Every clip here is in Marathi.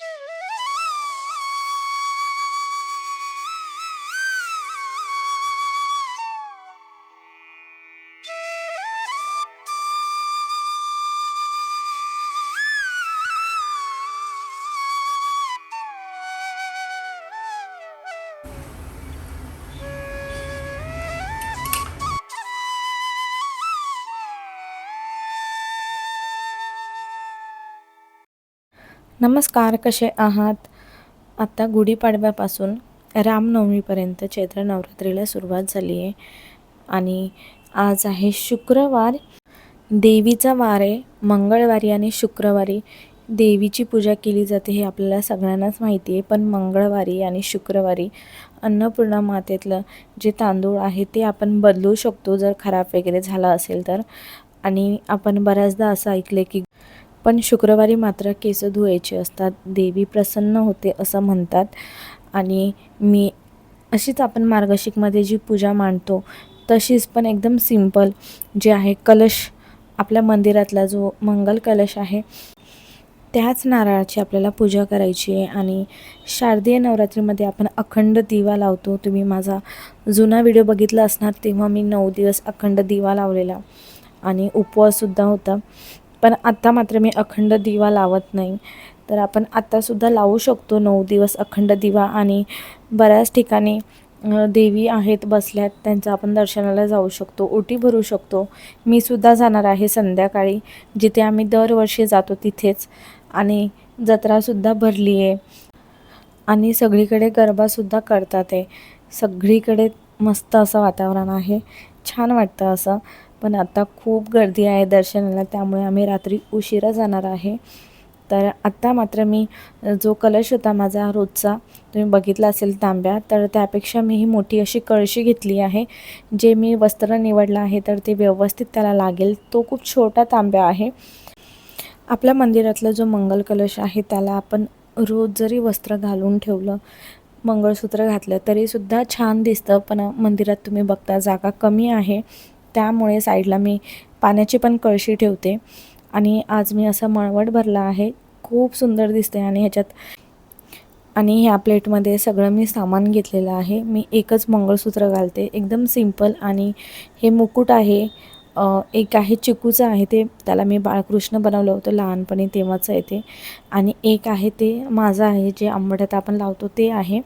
Yeah. नमस्कार कसे आहात? आता गुढीपाडव्यापासून रामनवमीपर्यंत चैत्र नवरात्रीला सुरुवात झाली आहे आणि आज आहे शुक्रवार. देवीचा वार आहे. मंगळवारी आणि शुक्रवारी देवीची पूजा केली जाते हे आपल्याला सगळ्यांनाच माहिती आहे. पण मंगळवारी आणि शुक्रवारी अन्नपूर्णा मातेतलं जे तांदूळ आहे ते आपण बदलू शकतो जर खराब वगैरे झाला असेल तर. आणि आपण बऱ्याचदा असं ऐकलं की पण शुक्रवारी मात्र केस धुवायचे असतात. देवी प्रसन्न होते असं म्हणतात. आणि मी अशीच आपण मार्गशिकमध्ये जी पूजा मांडतो तशीच पण एकदम सिंपल जे आहे कलश आपल्या मंदिरातला जो मंगल कलश आहे त्याच नारळाची आपल्याला पूजा करायची आहे. आणि शारदीय नवरात्रीमध्ये आपण अखंड दिवा लावतो. तुम्ही माझा जुना व्हिडिओ बघितला असणार तेव्हा मी नऊ दिवस अखंड दिवा लावलेला आणि उपवाससुद्धा होता. पण आत्ता मात्र मी अखंड दिवा लावत नाही. तर आपण आत्तासुद्धा लावू शकतो नऊ दिवस अखंड दिवा आणि बऱ्याच ठिकाणी देवी आहेत बसल्यात त्यांचं आपण दर्शनाला जाऊ शकतो ओटी भरू शकतो. मी सुद्धा जाणार आहे संध्याकाळी जिथे आम्ही दरवर्षी जातो तिथेच आणि जत्रासुद्धा भरली आहे. आणि सगळीकडे गरबासुद्धा करतात आहे. सगळीकडे मस्त असं वातावरण आहे. छान वाटतं असं. पण आता खूप गर्दी आहे दर्शनाला त्यामुळे आम्ही रात्री उशिरा जाणार आहे. तर आत्ता मात्र मी जो कलश होता माझा रोजचा तुम्ही बघितला असेल तांब्या तर त्यापेक्षा मी ही मोठी अशी कळशी घेतली आहे. जे मी वस्त्र निवडलं आहे तर ते व्यवस्थित त्याला लागेल. तो खूप छोटा तांब्या आहे. आपल्या मंदिरातला जो मंगल कलश आहे त्याला आपण रोज जरी वस्त्र घालून ठेवलं मंगळसूत्र घातलं तरीसुद्धा छान दिसतं. पण मंदिरात तुम्ही बघता जागा कमी आहे. त्यामुळे साईडला मी पाण्याची पण कळशी ठेवते. आणि आज मी असा मळवट भरला आहे. खूप सुंदर दिसते आणि ह्याच्यात आणि ह्या प्लेटमध्ये सगळं मी सामान घेतलेलं आहे. मी एकच मंगळसूत्र घालते. एकदम सिंपल आणि हे मुकुट आहे. एक आहे चिकूचं आहे ते. त्याला मी बाळकृष्ण बनवलं होतं लहानपणी तेव्हाचं आहे ते. आणि एक आहे ते माझं आहे जे आंबट्यात आपण लावतो ते आहे.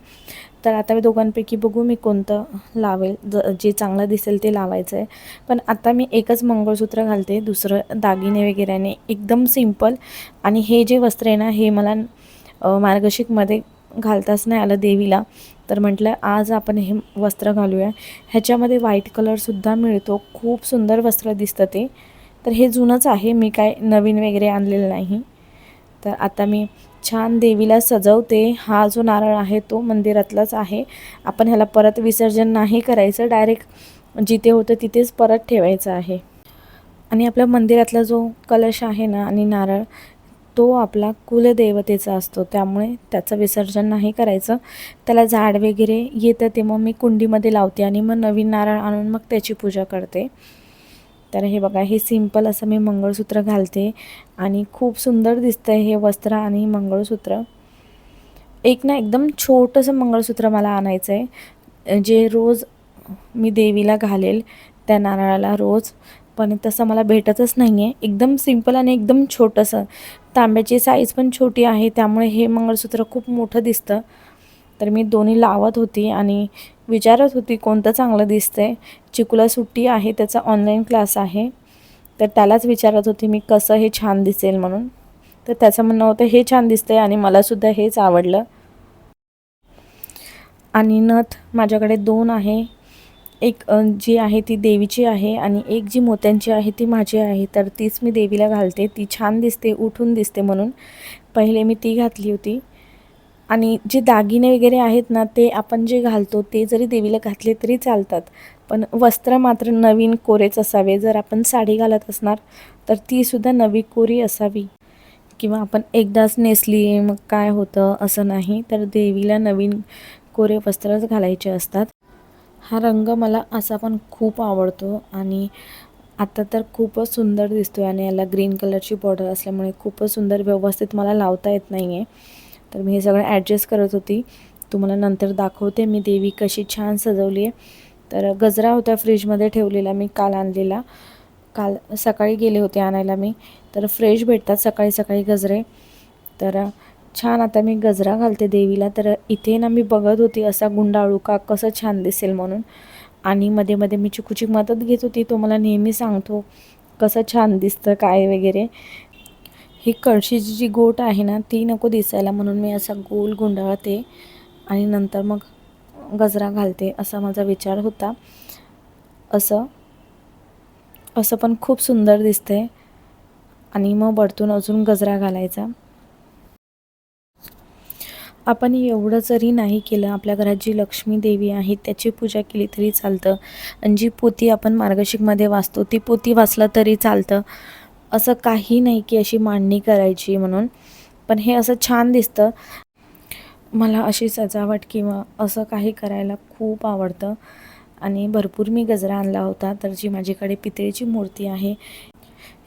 तर आता मी दोघांपैकी बघू मी कोणतं लावेल. ज जे चांगलं दिसेल ते लावायचं आहे पण आता मी एकच मंगळसूत्र घालते दुसरं दागिने वगैरेने एकदम सिंपल आणि हे जे वस्त्र आहे ना हे मला अ, घालताच नाही आलं देवीला. तर म्हटलं आज आपण हे वस्त्र घालूया. ह्याच्यामध्ये व्हाईट कलरसुद्धा मिळतो. खूप सुंदर वस्त्र दिसतं ते. तर हे जुनंच आहे. मी काय नवीन वगैरे आणलेलं नाही. तर आता मी छान देवीला सजवते. हा जो नारळ आहे तो मंदिरातलाच आहे. आपण ह्याला परत विसर्जन नाही करायचं. डायरेक्ट जिथे होतं तिथेच परत ठेवायचं आहे. आणि आपल्या मंदिरातला जो कलश आहे ना आणि नारळ तो आपला कुलदेवतेचा असतो. त्यामुळे त्याचं विसर्जन नाही करायचं. त्याला झाड वगैरे येतं ते मग मी कुंडीमध्ये लावते आणि मग नवीन नारळ आणून मग त्याची पूजा करते. तर हे बघा हे सिंपल असं मी मंगळसूत्र घालते आणि खूप सुंदर दिसतं आहे हे वस्त्र आणि मंगळसूत्र. एक ना एकदम छोटंसं मंगळसूत्र मला आणायचं आहे जे रोज मी देवीला घालेल त्या नारळाला रोज. पण तसं मला भेटतच नाही आहे एकदम सिंपल आणि एकदम छोटंसं. तांब्याची साईज पण छोटी आहे त्यामुळे हे मंगळसूत्र खूप मोठं दिसतं. तर मी दोन्ही लावत होती आणि विचारत होती कोणतं चांगलं दिसतंय? चिकूला सुट्टी आहे त्याचा ऑनलाईन क्लास आहे. तर त्यालाच विचारत होती मी कसं हे छान दिसेल म्हणून? तर त्याचं म्हणणं होतं हे छान दिसतंय आणि मलासुद्धा हेच आवडलं. आणि नथ माझ्याकडे दोन आहे. एक जी आहे ती देवीची आहे आणि एक जी मोत्यांची आहे ती माझी आहे. तर तीच मी देवीला घालते. ती छान दिसते उठून दिसते म्हणून. पहिले मी ती घातली होती. आणि जे दागिने वगैरे आहेत ना ते आपण जे घालतो ते जरी देवीला घातले तरी चालतात. पण वस्त्र मात्र नवीन कोरेच असावे. जर आपण साडी घालत असणार तर तीसुद्धा नवी कोरी असावी. किंवा आपण एकदाच नेसली मग काय होतं असं नाही तर देवीला नवीन कोरे वस्त्रच घालायचे असतात. हा रंग मला असा पण खूप आवडतो आणि आता तर खूपच सुंदर दिसतो आहे आणि याला ग्रीन कलरची बॉर्डर असल्यामुळे खूपच सुंदर व्यवस्थित मला लावता येत नाही आहे तर मी हे सगळं ॲडजस्ट करत होती. तुम्हाला नंतर दाखवते. मी देवी कशी छान सजवली आहे. तर गजरा होता फ्रीजमध्ये ठेवलेला मी काल आणलेला. काल सकाळी गेले होते आणायला मी. तर फ्रेश भेटतात सकाळी सकाळी गजरे. तर छान आता मी गजरा घालते देवीला. तर इथे ना मी बघत होती असा गुंडाळू का कसं छान दिसेल म्हणून. आणि मध्ये मध्ये मी चिकूची मदत घेत होती. तो मला नेहमी सांगतो कसं छान दिसतं काय वगैरे. ही कळशीची जी गोट आहे ना ती नको दिसायला म्हणून मी असा गोल गुंडाळते आणि नंतर मग गजरा घालते असा माझा विचार होता. असं असं पण खूप सुंदर दिसते आणि मग वरतून अजून गजरा घालायचा. आपण एवढं जरी नाही केलं आपल्या घरात जी लक्ष्मी देवी आहे त्याची पूजा केली तरी चालतं. आणि जी पोती आपण मार्गशिकमध्ये वाचतो ती पोती वाचलं तरी चालतं. असं काही नाही की अशी मांडणी करायची म्हणून. पण हे असं छान दिसतं. मला अशी सजावट किंवा असं काही करायला खूप आवडतं. आणि भरपूर मी गजरा आणला होता तर जी माझ्याकडे पितळेची मूर्ती आहे.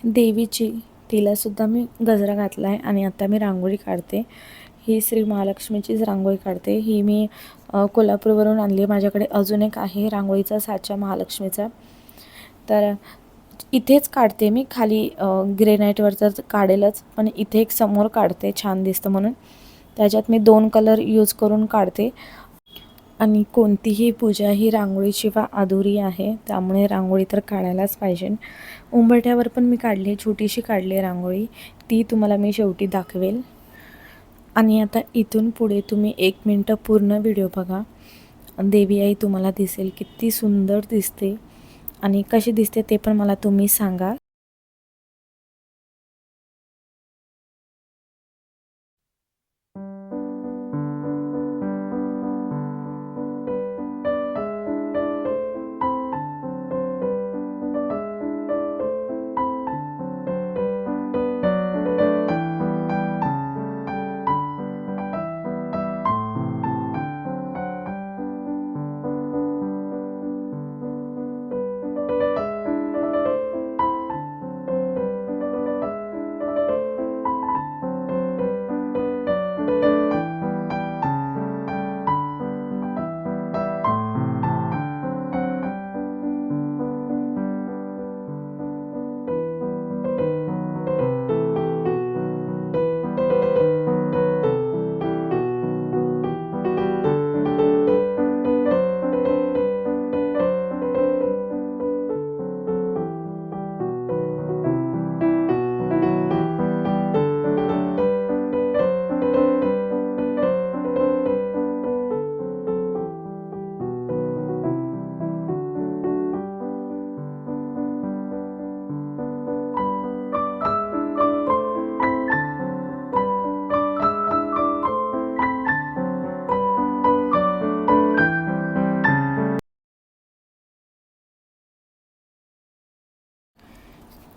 देवीची तिलासुद्धा मी गजरा घातला आहे आणि आता मी रांगोळी काढते. ही श्री महालक्ष्मीचीच रांगोळी काढते. ही मी कोल्हापूरवरून आणली माझ्याकडे अजून एक आहे रांगोळीचा साचा महालक्ष्मीचा. तर इथेच काढते मी खाली ग्रेनाईटवर तर काढेलच पण इथे एक समोर काढते छान दिसतं म्हणून. त्याच्यात मी दोन कलर यूज करून काढते. आणि कोणतीही पूजा ही रांगोळीशिवाय अधुरी आहे त्यामुळे रांगोळी तर काढायलाच पाहिजे. उंबरठ्यावर पण मी काढली छोटीशी काढली रांगोळी. ती तुम्हाला मी शेवटी दाखवेल. आणि आता इथून पुढे तुम्ही एक मिनटं पूर्ण व्हिडिओ बघा. देवी आई तुम्हाला दिसेल किती सुंदर दिसते. आणि कशी दिसते ते पण मला तुम्ही सांगा.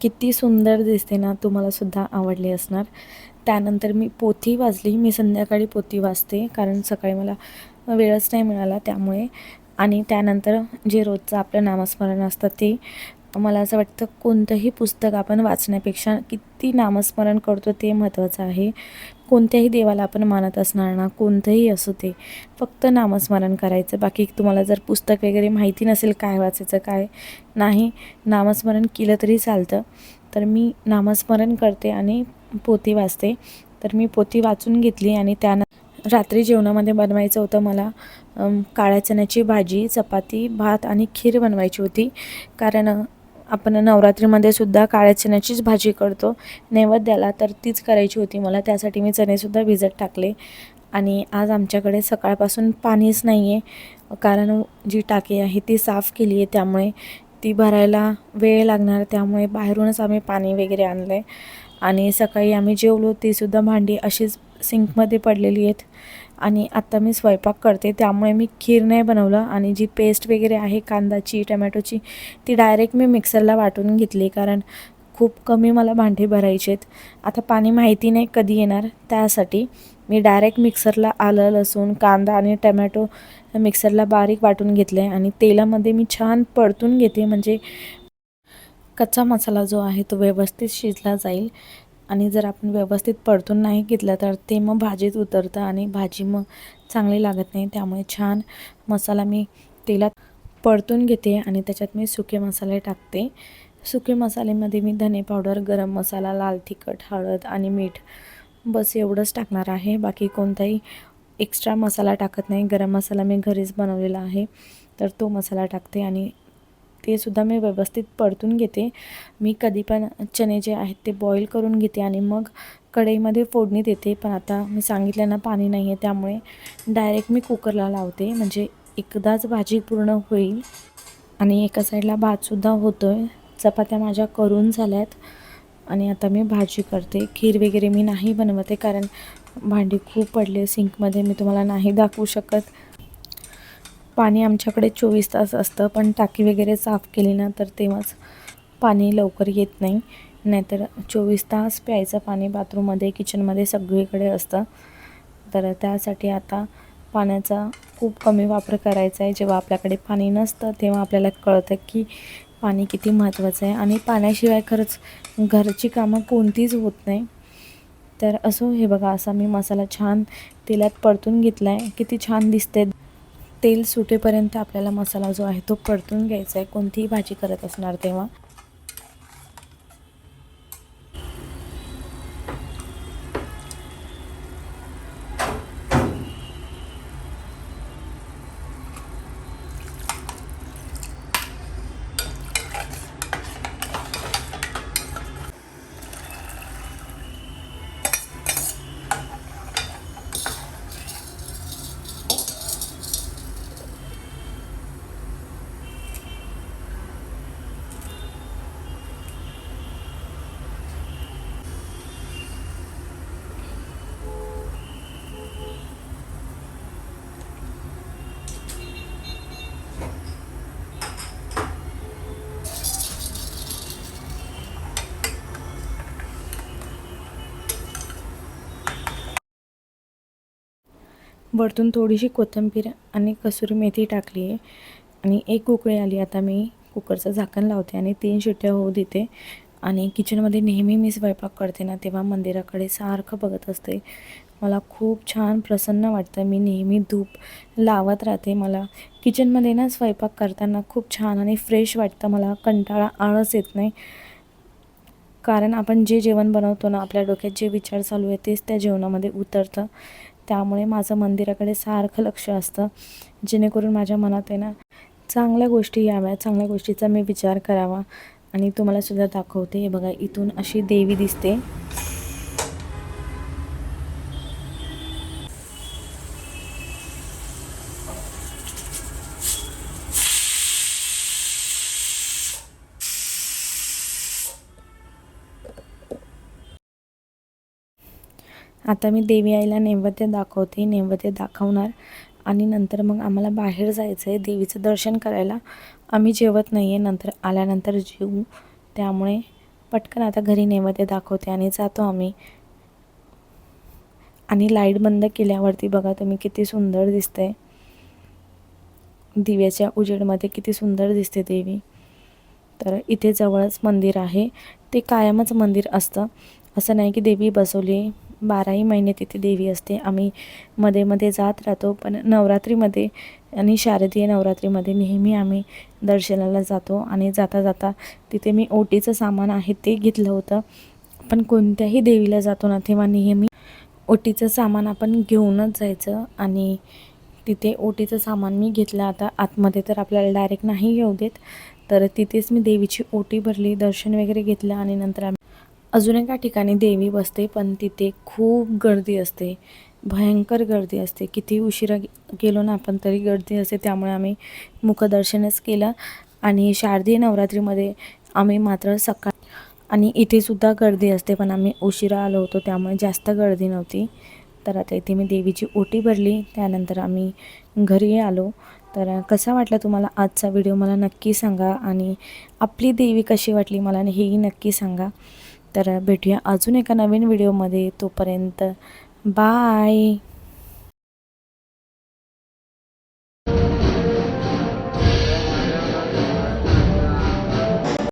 किती सुंदर दिसते ना तुम्हाला सुद्धा आवडली असणार. त्यानंतर मी पोथी वाचली मी संध्याकाळी पोथी वाचते कारण सकाळी मला वेळच नाही मिळाला त्यामुळे. आणि त्यानंतर जे रोजचं आपलं नामस्मरण असतं ते मला असं वाटतं कोणतंही पुस्तक आपण वाचण्यापेक्षा किती नामस्मरण करतो ते महत्त्वाचं आहे. कोणत्याही देवाला आपण मानत असणार ना कोणतंही असू ते फक्त नामस्मरण करायचं. बाकी तुम्हाला जर पुस्तक वगैरे माहिती नसेल काय वाचायचं काय नाही नामस्मरण केलं तरी चालतं. तर मी नामस्मरण करते आणि पोती वाचते. तर मी पोती वाचून घेतली आणि त्यानं रात्री जेवणामध्ये बनवायचं होतं मला. काळ्या चण्याची भाजी चपाती भात आणि खीर बनवायची होती. कारण आपण नवरात्रीमध्ये सुद्धा काळ्या चण्याचीच भाजी करतो नैवेद्याला. तर तीच करायची होती मला. त्यासाठी मी चणेसुद्धा भिजत टाकले. आणि आज आमच्याकडे सकाळपासून पाणीच नाही आहे कारण जी टाकी आहे ती साफ केली आहे त्यामुळे ती भरायला वेळ लागणार. त्यामुळे बाहेरूनच आम्ही पाणी वगैरे आणलं आहे आणि सकाळी आम्ही जेवलो तीसुद्धा भांडी अशीच सिंकमध्ये पडलेली आहेत. आणि आत्ता मी स्वयंपाक करते त्यामुळे मी खीर नाही बनवलं आणि जी पेस्ट वगैरे आहे कांदाची टमॅटोची ती डायरेक्ट मी मिक्सरला वाटून घेतली कारण खूप कमी मला भांडे भरायचे आहेत. आता पाणी माहिती नाही कधी येणार त्यासाठी. मी डायरेक्ट मिक्सरला आलं लसूण कांदा आणि टमॅटो मिक्सरला बारीक वाटून घेतलं आहे आणि तेलामध्ये मी छान परतून घेते. म्हणजे कच्चा मसाला जो आहे तो व्यवस्थित शिजला जाईल. आणि जर आपण व्यवस्थित परतून नाही घेतलं तर ते मग भाजीत उतरतं आणि भाजी मग चांगली लागत नाही. त्यामुळे छान मसाला मी तेलात परतून घेते आणि त्याच्यात मी सुके मसाले टाकते. सुके मसाल्यामध्ये मी धने पावडर गरम मसाला लाल तिखट हळद आणि मीठ बस एवढंच टाकणार आहे. बाकी कोणताही एक्स्ट्रा मसाला टाकत नाही. गरम मसाला मी घरीच बनवलेला आहे. तर तो मसाला टाकते आणि ते सुद्धा मी व्यवस्थित परतून घेते. मी कधी पण चणे जे आहेत ते बॉईल करून घेते आणि मग कढईमध्ये फोडणी देते. पण आता मी सांगितलं ना पाणी नाही आहे त्यामुळे डायरेक्ट मी कुकरला लावते. म्हणजे एकदाच भाजी पूर्ण होईल. आणि एका साईडला भातसुद्धा होतो आहे चपात्या माझ्या करून झाल्यात. आणि आता मी भाजी करते. खीर वगैरे मी नाही बनवते कारण भांडी खूप पडले. सिंकमध्ये मी तुम्हाला नाही दाखवू शकत. पाणी आमच्याकडे चोवीस तास असतं पण टाकी वगैरे साफ केली ना तर तेव्हाच पाणी लवकर येत नाही. नाहीतर चोवीस तास प्यायचं पाणी बाथरूममध्ये किचनमध्ये सगळीकडे असतं. तर त्यासाठी आता पाण्याचा खूप कमी वापर करायचा आहे. जेव्हा आपल्याकडे पाणी नसतं तेव्हा आपल्याला कळतं की पाणी किती महत्त्वाचं आहे. आणि पाण्याशिवाय खरंच घरची कामं कोणतीच होत नाही. तर असो हे बघा असा मी मसाला छान तेलात परतून घेतला आहे किती छान दिसते तेल सुटेपर्यंत आपल्याला मसाला जो आहे तो परतून घ्यायचा आहे. कोणतीही भाजी करत असणार तेव्हा. वरतून थोडीशी कोथिंबीर आणि कसुरी मेथी टाकली आहे. आणि एक उकळी आली. आता मी कुकरचं झाकण लावते आणि तीन शिट्ट्या होऊ देते. आणि किचनमध्ये नेहमी मी स्वयंपाक करते ना तेव्हा मंदिराकडे सारखं बघत असते. मला खूप छान प्रसन्न वाटतं. मी नेहमी धूप लावत राहते. मला किचनमध्ये ना स्वयंपाक करताना खूप छान आणि फ्रेश वाटतं. मला कंटाळा आळस येत नाही. कारण आपण जे जेवण बनवतो ना आपल्या डोक्यात जे विचार चालू आहे तेच त्या जेवणामध्ये उतरतं. त्यामुळे माझं मंदिराकडे सारखं लक्ष असतं. जेणेकरून माझ्या मनात आहे ना चांगल्या गोष्टी याव्या चांगल्या गोष्टीचा मी विचार करावा. आणि तुम्हाला सुद्धा दाखवते हे बघा इथून अशी देवी दिसते. आता मी देवी आईला नैवेद्य दाखवते नैवेद्य दाखवणार. आणि नंतर मग आम्हाला बाहेर जायचं आहे देवीचं दर्शन करायला. आम्ही जेवत नाही आहे नंतर आल्यानंतर जेवू त्यामुळे पटकन आता घरी नैवेद्य दाखवते आणि जातो आम्ही. आणि लाइट बंद केल्यावरती बघा तुम्ही किती सुंदर दिसते दिव्याच्या उजेडमध्ये किती सुंदर दिसते देवी. तर इथे जवळच मंदिर आहे. ते कायमच मंदिर असतं. असं नाही की देवी बसवली. बाराही महिने तिथे देवी असते. आम्ही मध्ये मध्ये जात राहतो पण नवरात्रीमध्ये आणि शारदीय नवरात्रीमध्ये नेहमी आम्ही दर्शनाला जातो आणि जाता जाता तिथे मी ओटीचं सामान आहे ते घेतलं होतं. पण कोणत्याही देवीला जातो ना तेव्हा नेहमी ओटीचं सामान आपण घेऊनच जायचं आणि तिथे ओटीचं सामान मी घेतलं. आता आतमध्ये तर आपल्याला डायरेक्ट नाही येऊ देत तर तिथेच मी देवीची ओटी भरली दर्शन वगैरे घेतलं आणि नंतर आम्ही अजून एका ठिकाणी देवी बसते पण तिथे खूप गर्दी असते. भयंकर गर्दी असते. किती उशिरा गेलो ना आपण तरी गर्दी असते. त्यामुळे आम्ही मुखदर्शनच केलं आणि शारदीय नवरात्रीमध्ये आम्ही मात्र सकाळ आणि इथेसुद्धा गर्दी असते पण आम्ही उशिरा आलो होतो त्यामुळे जास्त गर्दी नव्हती. तर आता इथे मी देवीची ओटी भरली त्यानंतर आम्ही घरी आलो. तर कसा वाटला तुम्हाला आजचा व्हिडिओ? मला नक्की सांगा आणि आपली देवी कशी वाटली मला हेही नक्की सांगा. तर भेटूया अजून एका नवीन व्हिडिओमध्ये. तोपर्यंत बाय.